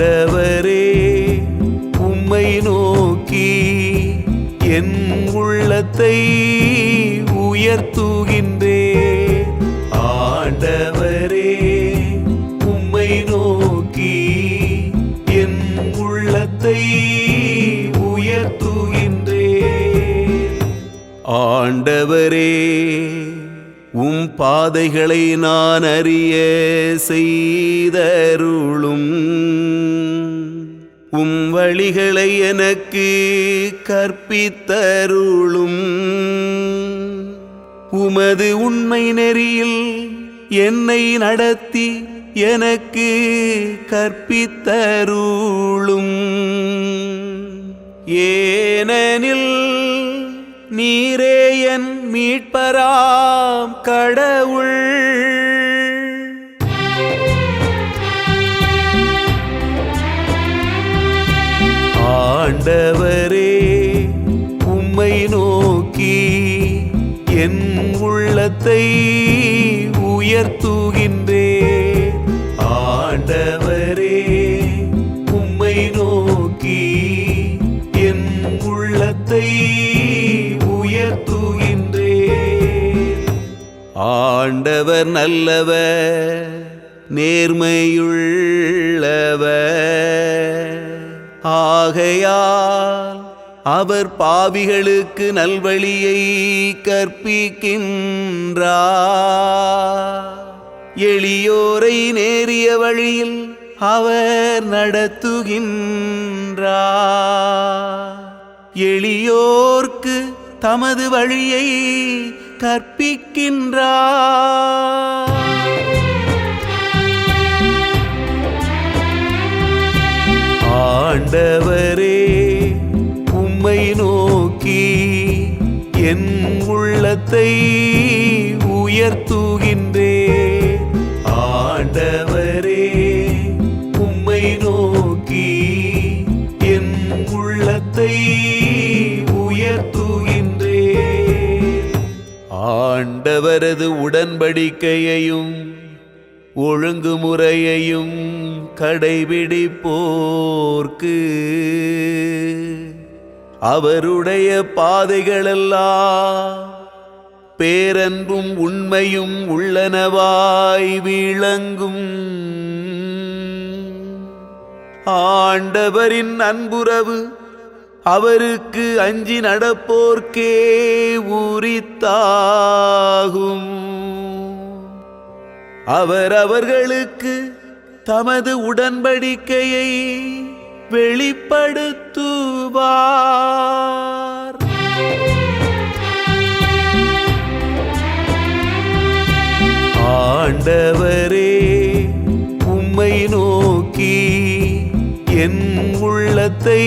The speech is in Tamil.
ஆண்டவரே உம்மை நோக்கி என் உள்ளத்தை உயர்த்துகின்றே ஆண்டவரே உம்மை நோக்கி என் உள்ளத்தை உயர்த்துகின்றே ஆண்டவரே உம் பாதைகளை நான் அறிய செய்தருளும். உம் வழிகளை எனக்கு கற்பித்தருளும். உமது உண்மை நெறியில் என்னை நடத்தி எனக்கு கற்பித்தருளும். ஏனெனில் நீரே என் மீட்பராம் கடவுள். ஆண்டவரே உம்மை நோக்கி என் உள்ளத்தை உயர்த்துகின்றே ஆண்டவரே உம்மை நோக்கி என் உள்ளத்தை உயர்த்துகின்றே ஆண்டவர் நல்லவர் நேர்மையுள்ளவர். ஆகையால் அவர் பாவிகளுக்கு நல்வழியை கற்பிக்கின்றார். எளியோரை நேரிய வழியில் அவர் நடத்துகின்றார். எளியோர்க்கு தமது வழியை கற்பிக்கின்றார். ஆண்டவரே உம்மை நோக்கி என் உள்ளத்தை உயர்த்துகின்றே ஆண்டவரே உம்மை நோக்கி என் உள்ளத்தை உயர்த்துகின்றே ஆண்டவரது உடன்படிக்கையையும் ஒழுங்குமுறையையும் கடைபிடிப்போர்க்கு. அவருடைய பாதைகளெல்லாம் பேரன்பும் உண்மையும் உள்ளனவாய் விளங்கும். ஆண்டவரின் அன்புறவு அவருக்கு அஞ்சி நடப்போர்க்கே உரித்தாகும். அவர் அவர்களுக்கு தமது உடன்படிக்கையை வெளிப்படுத்துவார். ஆண்டவரே உம்மை நோக்கி என் உள்ளத்தை